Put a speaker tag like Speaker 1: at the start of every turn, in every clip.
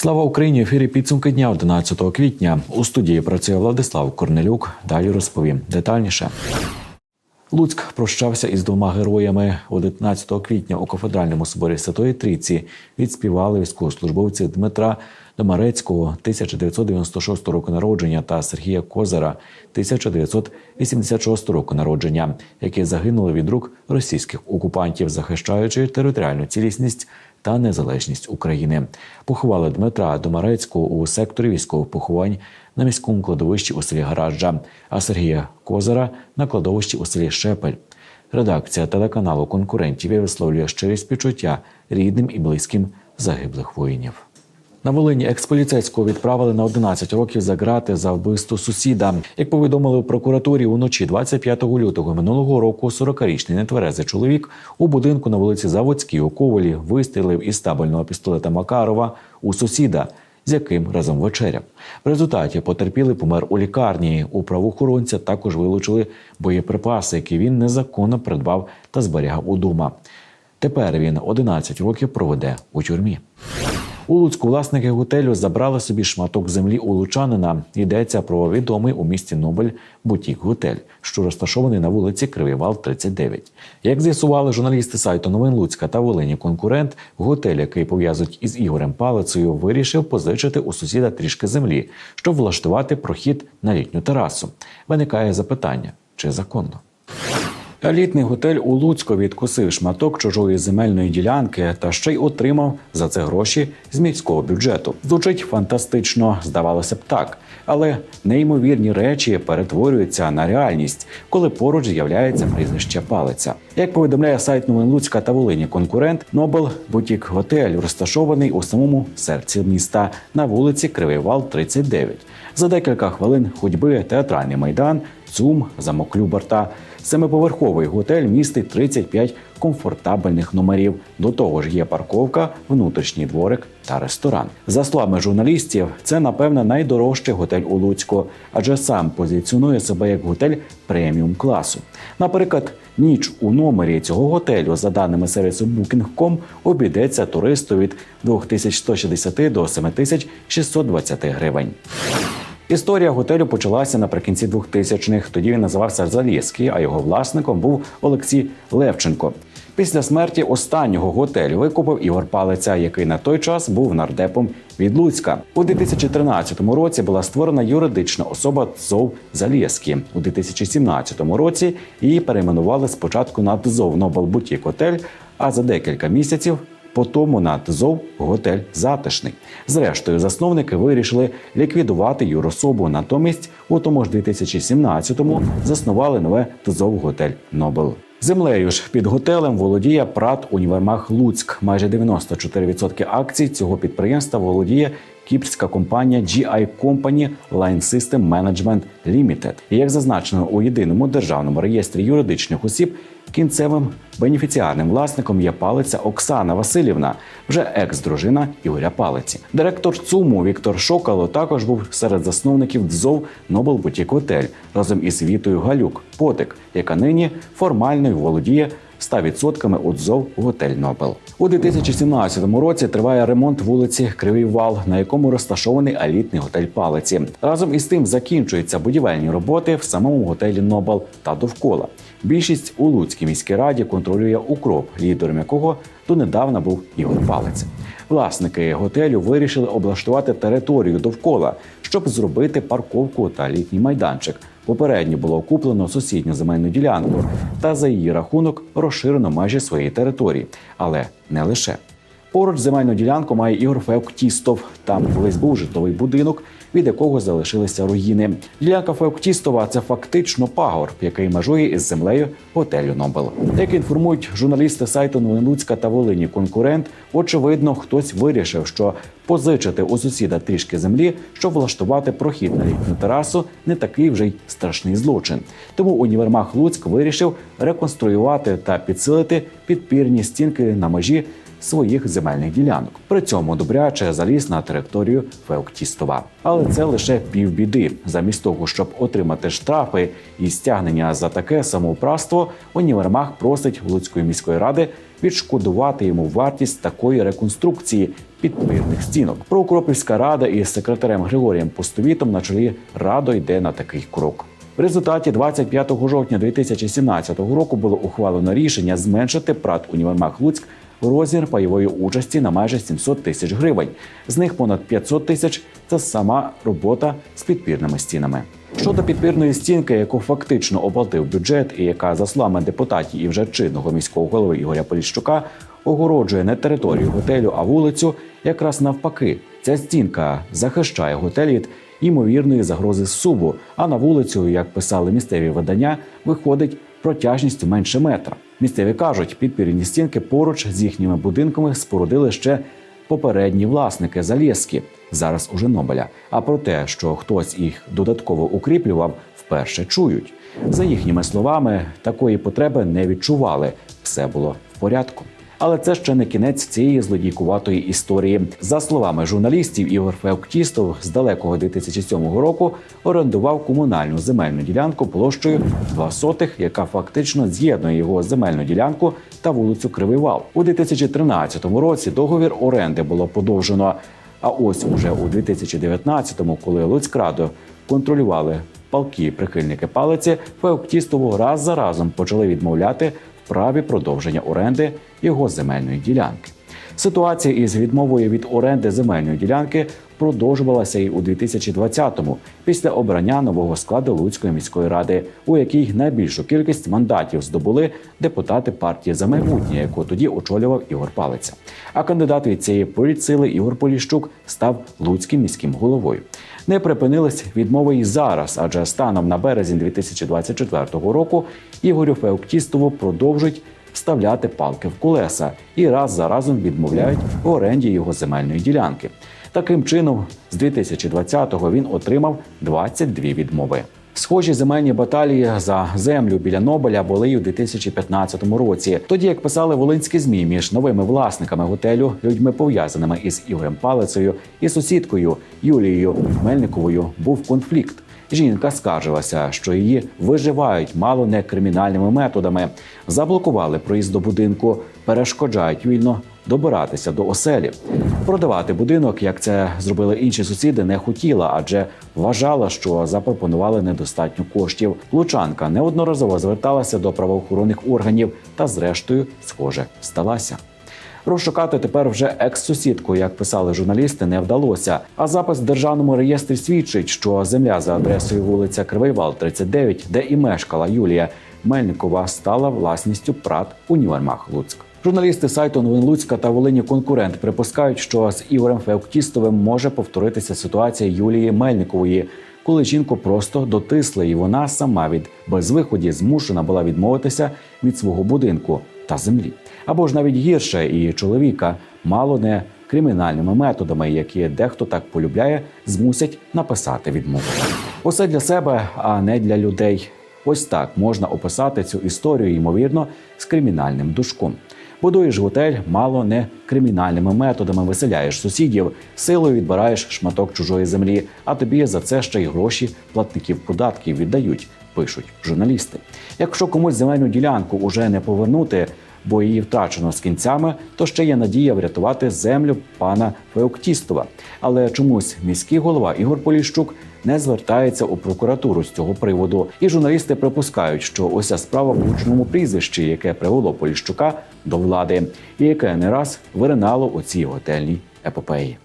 Speaker 1: Слава Україні! В ефірі підсумки дня 11 квітня. У студії працює Владислав Корнелюк. Далі розповім детальніше. Луцьк прощався із двома героями 11 квітня у кафедральному соборі Святої Трійці. Відспівали військовослужбовці Дмитра Домарецького 1996 року народження та Сергія Козара 1986 року народження, які загинули від рук російських окупантів, захищаючи територіальну цілісність та незалежність України. Поховали Дмитра Домарецького у секторі військових поховань на міському кладовищі у селі Гараджа, а Сергія Козара на кладовищі у селі Шепель. Редакція телеканалу конкурентів висловлює щирі співчуття рідним і близьким загиблих воїнів. На Волині експоліцейського відправили на 11 років за грати за вбивство сусіда. Як повідомили у прокуратурі, уночі 25 лютого минулого року 40-річний нетверезий чоловік у будинку на вулиці Заводській у Ковалі вистрілив із табельного пістолета Макарова у сусіда, з яким разом вечеряв. В результаті потерпілий помер у лікарні. У правоохоронця також вилучили боєприпаси, які він незаконно придбав та зберігав удома. Тепер він 11 років проведе у тюрмі. У Луцьку власники готелю забрали собі шматок землі у лучанина. Йдеться про відомий у місті Нобель бутік готель, що розташований на вулиці Кривий Вал, 39. Як з'ясували журналісти сайту Новин Луцька та Волині конкурент, готель, який пов'язують із Ігорем Палицею, вирішив позичити у сусіда трішки землі, щоб влаштувати прохід на літню терасу. Виникає запитання, чи законно. Елітний готель у Луцьку відкусив шматок чужої земельної ділянки та ще й отримав за це гроші з міського бюджету. Звучить фантастично, здавалося б так, але неймовірні речі перетворюються на реальність, коли поруч з'являється прізвище палиця. Як повідомляє сайт новин Луцька та Волині конкурент, Нобел Бутік Готель розташований у самому серці міста на вулиці Кривий Вал, 39. За декілька хвилин ходьби театральний майдан, ЦУМ, замок Люберта. Семиповерховий готель містить 35 комфортабельних номерів. До того ж, є парковка, внутрішній дворик та ресторан. За словами журналістів, це напевне найдорожчий готель у Луцьку, адже сам позиціонує себе як готель преміум класу. Наприклад, ніч у номері цього готелю, за даними сервісу Booking.com, обійдеться туристу від 2160 до 7620 гривень. Історія готелю почалася наприкінці 2000-х. Тоді він називався Залєський, а його власником був Олексій Левченко. Після смерті останнього готель викупив Ігор Палиця, який на той час був нардепом від Луцька. У 2013 році була створена юридична особа ТЗОВ Залєський. У 2017 році її перейменували спочатку на ТЗОВ Нобел Бутік Готель, а за декілька місяців по тому на ТЗОВ готель затишний. Зрештою, засновники вирішили ліквідувати юрособу. Натомість, у тому ж 2017-му заснували нове ТЗОВ готель Нобел. Землею ж під готелем володіє Прат Універмаг Луцьк. Майже 94% акцій цього підприємства володіє кіпрська компанія GI Company Line System Management Limited. І як зазначено у єдиному державному реєстрі юридичних осіб, кінцевим бенефіціарним власником є палиця Оксана Васильівна, вже екс-дружина Ігоря Палиці. Директор ЦУМу Віктор Шокало також був серед засновників ДЗОВ Нобел Бутік Готель разом із Вітою Галюк Потик, яка нині формально володіє 100% у ДЗОВ Готель Нобел. У 2017 році триває ремонт вулиці Кривий Вал, на якому розташований елітний готель Палиці. Разом із тим закінчуються будівельні роботи в самому готелі Нобел та довкола. Більшість у Луцькій міській раді контролює укроп, лідером якого донедавна був Ігор Палець. Власники готелю вирішили облаштувати територію довкола, щоб зробити парковку та літній майданчик. Попередньо було окуплено сусідню земельну ділянку та за її рахунок розширено межі своєї території, але не лише. Поруч земельну ділянку має Ігор Феоктістов. Там колись був житловий будинок, від якого залишилися руїни. Ділянка Феоктістова це фактично пагорб, який межує із землею готелю Нобел. Як інформують журналісти сайту Луцька та Волині конкурент, очевидно, хтось вирішив, що позичити у сусіда трішки землі, щоб влаштувати прохід на літню терасу, не такий вже й страшний злочин. Тому універмаг Луцьк вирішив реконструювати та підсилити підпірні стінки на межі своїх земельних ділянок. При цьому добряче заліз на територію Феоктістова. Але це лише півбіди. Замість того, щоб отримати штрафи і стягнення за таке самоуправство, універмаг просить Луцької міської ради відшкодувати йому вартість такої реконструкції підпірних стінок. Прокропівська рада із секретарем Григорієм Пустовітом на чолі радо йде на такий крок. В результаті 25 жовтня 2017 року було ухвалено рішення зменшити прат універмаг Луцьк розмір пайової участі на майже 700 тисяч гривень. З них понад 500 тисяч це сама робота з підпірними стінами. Щодо підпірної стінки, яку фактично оплатив бюджет, і яка, за словами депутатів і вже чинного міського голови Ігоря Поліщука, огороджує не територію готелю, а вулицю, якраз навпаки, ця стінка захищає готель від ймовірної загрози субу. А на вулицю, як писали місцеві видання, виходить протяжністю менше метра. Місцеві кажуть, підпірні стінки поруч з їхніми будинками спорудили ще попередні власники Залєзки, зараз уже Нобеля. А про те, що хтось їх додатково укріплював, вперше чують. За їхніми словами, такої потреби не відчували. Все було в порядку. Але це ще не кінець цієї злодійкуватої історії. За словами журналістів, Ігор Феоктістов з далекого 2007 року орендував комунальну земельну ділянку площею 2 сотих, яка фактично з'єднує його земельну ділянку та вулицю Кривий Вал. У 2013 році договір оренди було подовжено. А ось уже у 2019-му, коли Луцькрадо контролювали палки прихильники палиці, Феоктістову раз за разом почали відмовляти праві продовження оренди його земельної ділянки. Ситуація із відмовою від оренди земельної ділянки продовжувалася і у 2020-му, після обрання нового складу Луцької міської ради, у якій найбільшу кількість мандатів здобули депутати партії за майбутнє, яку тоді очолював Ігор Палиця. А кандидат від цієї політсили Ігор Поліщук став Луцьким міським головою. Не припинились відмови і зараз, адже станом на березень 2024 року Ігорю Феоктістову продовжують вставляти палки в колеса і раз за разом відмовляють в оренді його земельної ділянки. Таким чином, з 2020-го він отримав 22 відмови. Схожі земельні баталії за землю біля Нобеля були й у 2015 році. Тоді, як писали волинські змі між новими власниками готелю, людьми пов'язаними із Ігорем Палицею і сусідкою Юлією Мельниковою, був конфлікт. Жінка скаржилася, що її виживають мало не кримінальними методами, заблокували проїзд до будинку, перешкоджають вільно добиратися до оселі. Продавати будинок, як це зробили інші сусіди, не хотіла, адже вважала, що запропонували недостатньо коштів. Лучанка неодноразово зверталася до правоохоронних органів та, зрештою, схоже, сталася. Розшукати тепер вже екс-сусідку, як писали журналісти, не вдалося. А запис в державному реєстрі свідчить, що земля за адресою вулиця Кривий Вал, 39, де і мешкала Юлія Мельникова, стала власністю ПРАТ Універмаг Луцьк. Журналісти сайту Новин Луцька та Волині конкурент припускають, що з Ігорем Феоктістовим може повторитися ситуація Юлії Мельникової, коли жінку просто дотисли, і вона сама від безвиході змушена була відмовитися від свого будинку та землі. Або ж навіть гірше, і чоловіка мало не кримінальними методами, які дехто так полюбляє, змусять написати відмову. Усе для себе, а не для людей. Ось так можна описати цю історію, ймовірно, з кримінальним душком. Будуєш готель, мало не кримінальними методами виселяєш сусідів, силою відбираєш шматок чужої землі, а тобі за це ще й гроші платників податків віддають, пишуть журналісти. Якщо комусь земельну ділянку уже не повернути, бо її втрачено з кінцями, то ще є надія врятувати землю пана Феоктістова. Але чомусь міський голова Ігор Поліщук не звертається у прокуратуру з цього приводу. І журналісти припускають, що ось справа в гучному прізвищі, яке привело Поліщука до влади, і яке не раз виринало у цій готельній епопеї.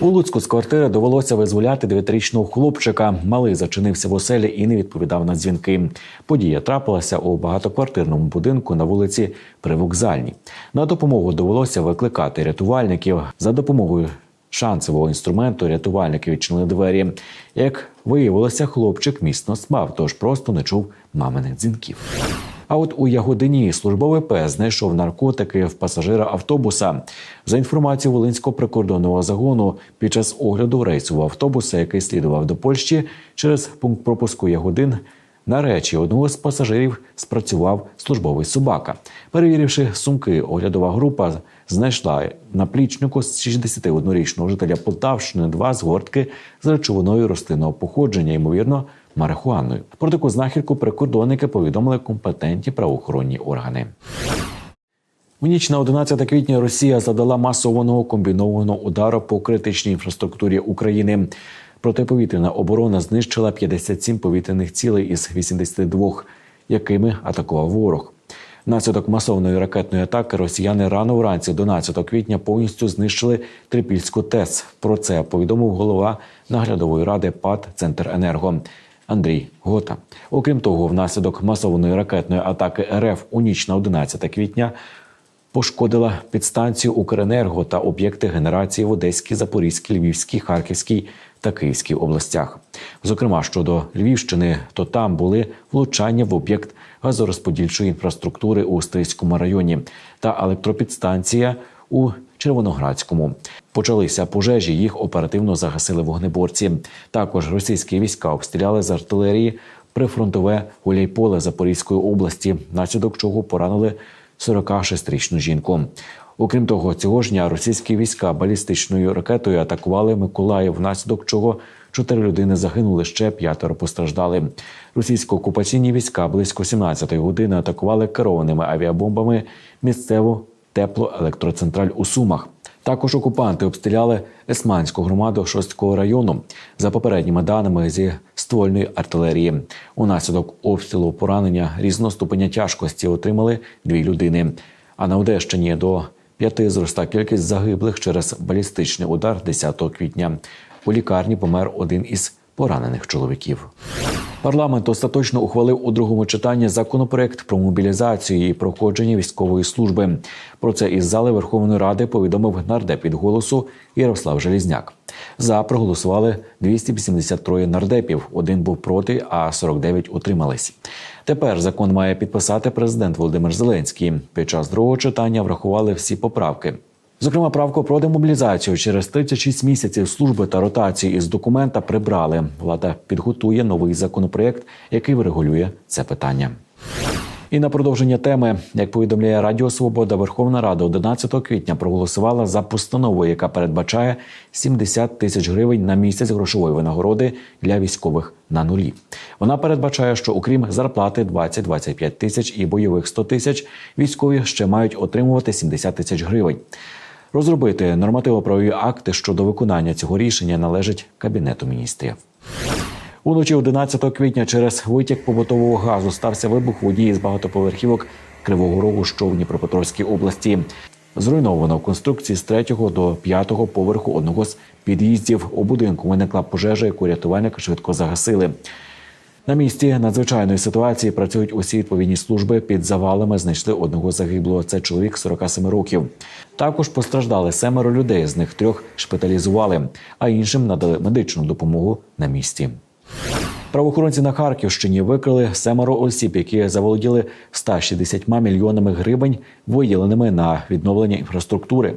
Speaker 1: У Луцьку з квартири довелося визволяти дев'ятирічного хлопчика. Малий зачинився в оселі і не відповідав на дзвінки. Подія трапилася у багатоквартирному будинку на вулиці Привокзальній. На допомогу довелося викликати рятувальників за допомогою шансового інструменту. Рятувальники відчинили двері. Як виявилося, хлопчик міцно спав, тож просто не чув маминих дзвінків. А от у Ягодині службовий пес знайшов наркотики в пасажира автобуса. За інформацією Волинського прикордонного загону, під час огляду рейсового автобуса, який слідував до Польщі, через пункт пропуску Ягодин на речі одного з пасажирів спрацював службовий собака. Перевіривши сумки, оглядова група знайшла на плічнику з 61-річного жителя Полтавщини два згортки з речовиною рослинного походження, ймовірно, марихуаною. Про таку знахідку прикордонники повідомили компетентні правоохоронні органи. У ніч на 11 квітня Росія завдала масованого комбінованого удару по критичній інфраструктурі України. Протиповітряна оборона знищила 57 повітряних цілей із 82, якими атакував ворог. Внаслідок масовної ракетної атаки росіяни рано вранці 11 квітня повністю знищили Трипільську ТЕС. Про це повідомив голова наглядової ради ПАД «Центренерго» Андрій Гота. Окрім того, внаслідок масованої ракетної атаки РФ у ніч на 11 квітня пошкодила підстанцію Укренерго та об'єкти генерації в Одеській, Запорізькій, Львівській, Харківській та Київській областях. Зокрема, щодо Львівщини, то там були влучання в об'єкт газорозподільчої інфраструктури у Стрийському районі та електропідстанція у Червоноградському. Почалися пожежі, їх оперативно загасили вогнеборці. Також російські війська обстріляли з артилерії прифронтове Гуляйполе Запорізької області, наслідок чого поранили 46-річну жінку. Окрім того, цього ж дня російські війська балістичною ракетою атакували Миколаїв, внаслідок чого чотири людини загинули ще п'ятеро постраждали. Російсько-окупаційні війська близько 17-ї години атакували керованими авіабомбами місцеву теплоелектроцентраль у Сумах. Також окупанти обстріляли Есманську громаду Шостського району за попередніми даними зі ствольної артилерії. Унаслідок обстрілу поранення різного ступеня тяжкості отримали дві людини. А на Одещині до п'яти зроста кількість загиблих через балістичний удар 10 квітня. У лікарні помер один із поранених чоловіків. Парламент остаточно ухвалив у другому читанні законопроект про мобілізацію і проходження військової служби. Про це із зали Верховної Ради повідомив нардеп від голосу Ярослав Желізняк. За проголосували 283 нардепів. Один був проти, а 49 утримались. Тепер закон має підписати президент Володимир Зеленський. Під час другого читання врахували всі поправки. Зокрема, правку про демобілізацію через 36 місяців служби та ротації із документа прибрали. Влада підготує новий законопроєкт, який врегулює це питання. І на продовження теми, як повідомляє Радіо Свобода, Верховна Рада 11 квітня проголосувала за постанову, яка передбачає 70 тисяч гривень на місяць грошової винагороди для військових на нулі. Вона передбачає, що окрім зарплати 20-25 тисяч і бойових 100 тисяч, військові ще мають отримувати 70 тисяч гривень. Розробити нормативно-правові акти щодо виконання цього рішення належить кабінету міністрів. Уночі 11 квітня через витік побутового газу стався вибух в одній із багатоповерхівок Кривого Рогу, що в Дніпропетровській області. Зруйновано в конструкції з третього до п'ятого поверху одного з під'їздів. У будинку виникла пожежа, яку рятувальники швидко загасили. На місці надзвичайної ситуації працюють усі відповідні служби. Під завалами знайшли одного загиблого. Це чоловік 47 років. Також постраждали семеро людей. З них трьох шпиталізували, а іншим надали медичну допомогу на місці. Правоохоронці на Харківщині викрили семеро осіб, які заволоділи 160 мільйонами гривень, виділеними на відновлення інфраструктури.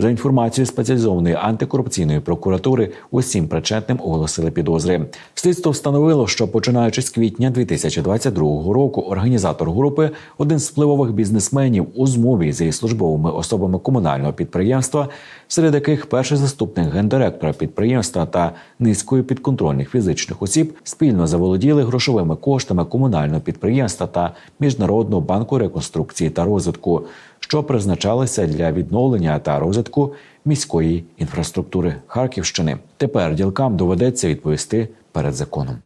Speaker 1: За інформацією спеціалізованої антикорупційної прокуратури, усім причетним оголосили підозри. Слідство встановило, що починаючи з квітня 2022 року, організатор групи, один з впливових бізнесменів у змові зі службовими особами комунального підприємства, серед яких перший заступник гендиректора підприємства та низкою підконтрольних фізичних осіб спільно заволоділи грошовими коштами комунального підприємства та міжнародного банку реконструкції та розвитку, що призначалися для відновлення та розвитку міської інфраструктури Харківщини. Тепер ділкам доведеться відповісти перед законом.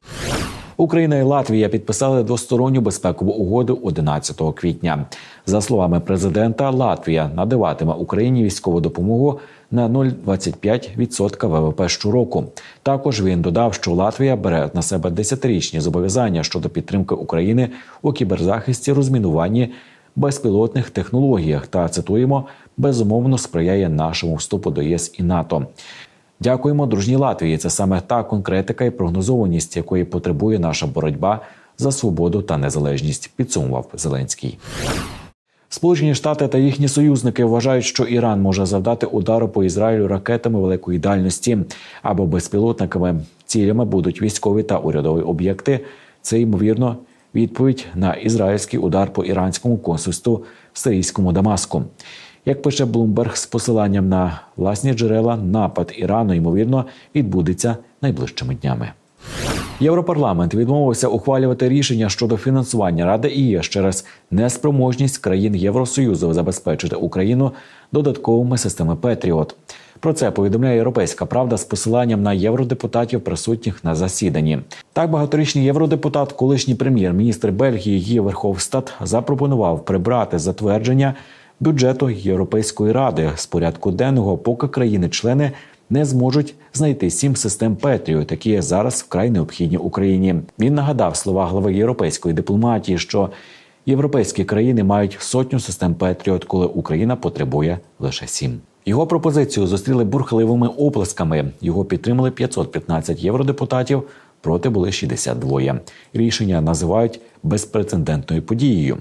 Speaker 1: Україна і Латвія підписали двосторонню безпекову угоду 11 квітня. За словами президента, Латвія надаватиме Україні військову допомогу на 0,25% ВВП щороку. Також він додав, що Латвія бере на себе десятирічні зобов'язання щодо підтримки України у кіберзахисті, розмінуванні безпілотних технологіях та цитуємо безумовно сприяє нашому вступу до ЄС і НАТО. Дякуємо, дружній Латвії. Це саме та конкретика і прогнозованість, якої потребує наша боротьба за свободу та незалежність. Підсумував Зеленський. Сполучені Штати та їхні союзники вважають, що Іран може завдати удару по Ізраїлю ракетами великої дальності або безпілотниками. Цілями будуть військові та урядові об'єкти. Це ймовірно відповідь на ізраїльський удар по іранському консульству в сирійському Дамаску. Як пише Блумберг з посиланням на власні джерела, напад Ірану ймовірно відбудеться найближчими днями. Європарламент відмовився ухвалювати рішення щодо фінансування Ради ІЄС через неспроможність країн Євросоюзу забезпечити Україну додатковими системами Петріот. Про це повідомляє Європейська Правда з посиланням на євродепутатів, присутніх на засіданні. Так, багаторічний євродепутат, колишній прем'єр-міністр Бельгії Гі Верховстат, запропонував прибрати затвердження бюджету Європейської ради з порядку денного, поки країни-члени не зможуть знайти сім систем Петріот, які зараз вкрай необхідні Україні. Він нагадав слова глави європейської дипломатії, що європейські країни мають сотню систем Петріот, коли Україна потребує лише сім. Його пропозицію зустріли бурхливими оплесками. Його підтримали 515 євродепутатів. Проти були 62. Рішення називають безпрецедентною подією.